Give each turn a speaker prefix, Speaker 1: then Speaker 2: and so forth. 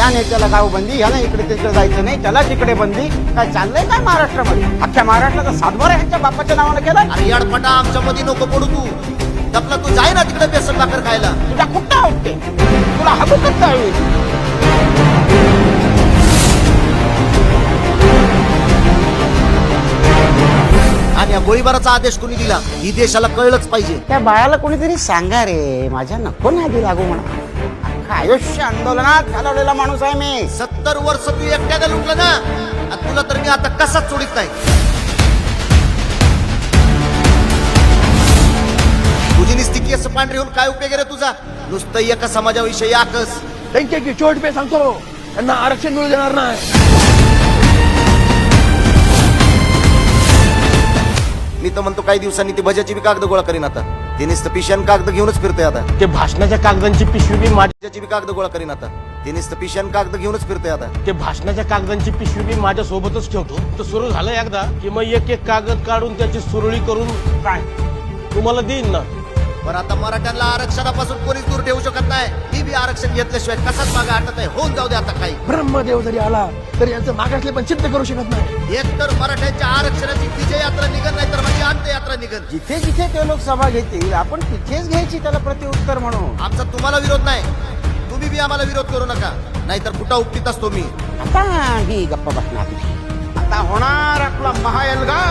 Speaker 1: या नेत्याला गाव बंदी ह्याला इकडे तिकडे जायचं नाही त्याला तिकडे बंदी. काय चाललंय काय महाराष्ट्रामध्ये? अख्ख्या महाराष्ट्राचा सातबारा ह्यांच्या बापाच्या नावानं केला
Speaker 2: अरे याडपटा आमच्या मध्ये नको पडू तू. आपला तू जाय ना तिकडे बेसन भाकर खायला.
Speaker 1: तुझ्या कुठं आवडते? तुला हवं हवी
Speaker 2: आणि या गोळीबाराचा आदेश कोणी दिला? ही देशाला कळलंच पाहिजे.
Speaker 1: त्या बाळाला कोणीतरी सांगा रे माझ्या नको नादी लागू म्हणा. अख्खं आयुष्य आंदोलनात घालवलेला माणूस आहे मी.
Speaker 2: सत्तर वर्ष तू एकट्याने लुटलं ना? आणि तुला तर मी आता कसाच सोडित नाही. तुझी निस्ती केस पांढरी होऊन काय उपयोग आहे रे तुझा? नुसतं एका समाजाविषयी आकस.
Speaker 3: त्यांच्या चोट पे सांगतो. त्यांना आरक्षण मिळू देणार नाही.
Speaker 2: मी तर म्हणतो काही दिवसांनी ती भज्याची बी कागद गोळा करीन आता. ते नुसतं पिशान कागद घेऊनच फिरतोय आता.
Speaker 3: ते भाषणाच्या कागदांची पिशवी बी माझ्या
Speaker 2: भज्याची बी कागद गोळा करीन आता. ते नुसतं पिशान कागद घेऊनच फिरतोय आता.
Speaker 3: ते भाषणाच्या कागदांची पिशवी बी माझ्या सोबतच ठेवतो. तर सुरू झालं एकदा की मग एक एक कागद काढून त्याची सुरळी करून काय? तुम्हाला देईन ना.
Speaker 2: पण आता मराठ्यांना आरक्षणापासून कोणीच दूर ठेवू शकत नाही. मी बी आरक्षण घेतल्याशिवाय कसाच मागे हटत आहे? होऊन जाऊ दे आता काही.
Speaker 3: ब्रह्मदेव जरी आला तरी यांचं मागासले पण सिद्ध करू शकत नाही.
Speaker 2: एक तर मराठ्यांच्या आरक्षणाची विजय यात्रा निघत नाही तर माझी अंत यात्रा निघत
Speaker 1: जिथे जिथे ते लोक सभा घेतील आपण तिथेच घ्यायची त्याला प्रत्युत्तर म्हणून.
Speaker 2: आमचा तुम्हाला विरोध नाही. तुम्ही बी आम्हाला विरोध करू नका. नाहीतर कुठं उपटीत असतो मी?
Speaker 1: आता ही गप्पा बसणार. नाही आता होणार आपला महाएल्गार